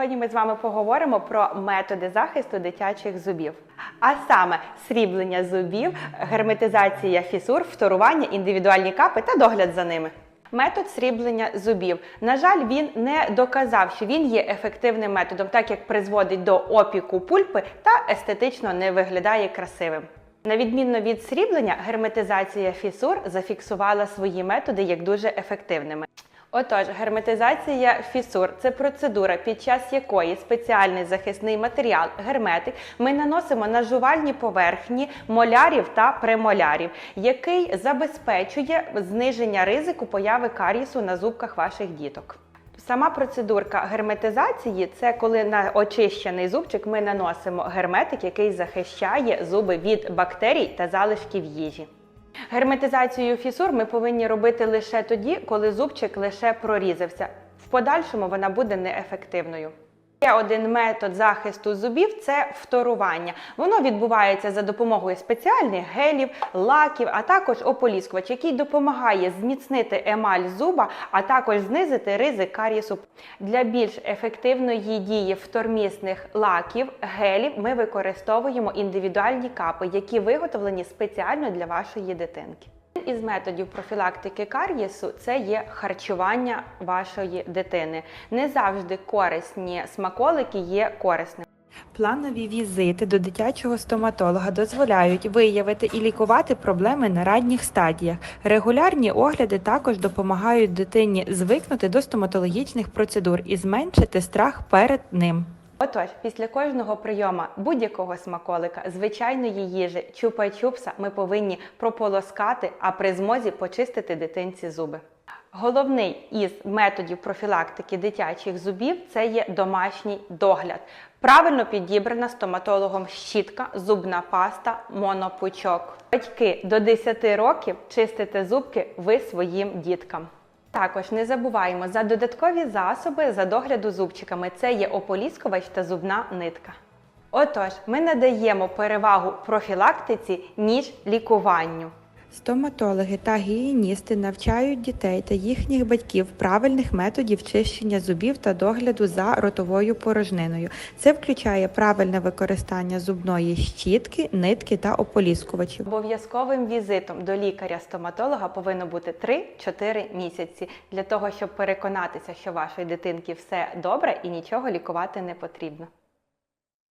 Сьогодні ми з вами поговоримо про методи захисту дитячих зубів, а саме сріблення зубів, герметизація фісур, вторування, індивідуальні капи та догляд за ними. Метод сріблення зубів. На жаль, він не доказав, що він є ефективним методом, так як призводить до опіку пульпи та естетично не виглядає красивим. На відмінно від сріблення, герметизація фісур зафіксувала свої методи як дуже ефективними. Отож, герметизація фісур це процедура, під час якої спеціальний захисний матеріал герметик ми наносимо на жувальні поверхні молярів та премолярів, який забезпечує зниження ризику появи карісу на зубках ваших діток. Сама процедурка герметизації це коли на очищений зубчик ми наносимо герметик, який захищає зуби від бактерій та залишків їжі. Герметизацію фісур ми повинні робити лише тоді, коли зубчик лише прорізався. В подальшому вона буде неефективною. Ще один метод захисту зубів це вторування. Воно відбувається за допомогою спеціальних гелів, лаків, а також ополіскувач, який допомагає зміцнити емаль зуба, а також знизити ризик карісу. Для більш ефективної дії втормісних лаків, гелів ми використовуємо індивідуальні капи, які виготовлені спеціально для вашої дитинки. Із методів профілактики кар'єсу це є харчування вашої дитини. Не завжди корисні смаколики є корисними. Планові візити до дитячого стоматолога дозволяють виявити і лікувати проблеми на ранніх стадіях. Регулярні огляди також допомагають дитині звикнути до стоматологічних процедур і зменшити страх перед ним. Отож, після кожного прийому будь-якого смаколика, звичайної їжі, чупа-чупса ми повинні прополоскати, а при змозі почистити дитинці зуби. Головний із методів профілактики дитячих зубів це є домашній догляд. Правильно підібрана стоматологом щітка, зубна паста, монопучок. Батьки до 10 років чистите зубки ви своїм діткам. Також не забуваємо за додаткові засоби за догляду зубчиками. Це є ополіскувач та зубна нитка. Отож, ми надаємо перевагу профілактиці ніж лікуванню. Стоматологи та гігієністи навчають дітей та їхніх батьків правильних методів чищення зубів та догляду за ротовою порожниною. Це включає правильне використання зубної щітки, нитки та ополіскувачів. Обов'язковим візитом до лікаря-стоматолога повинно бути 3-4 місяці для того, щоб переконатися, що вашої дитинки все добре і нічого лікувати не потрібно.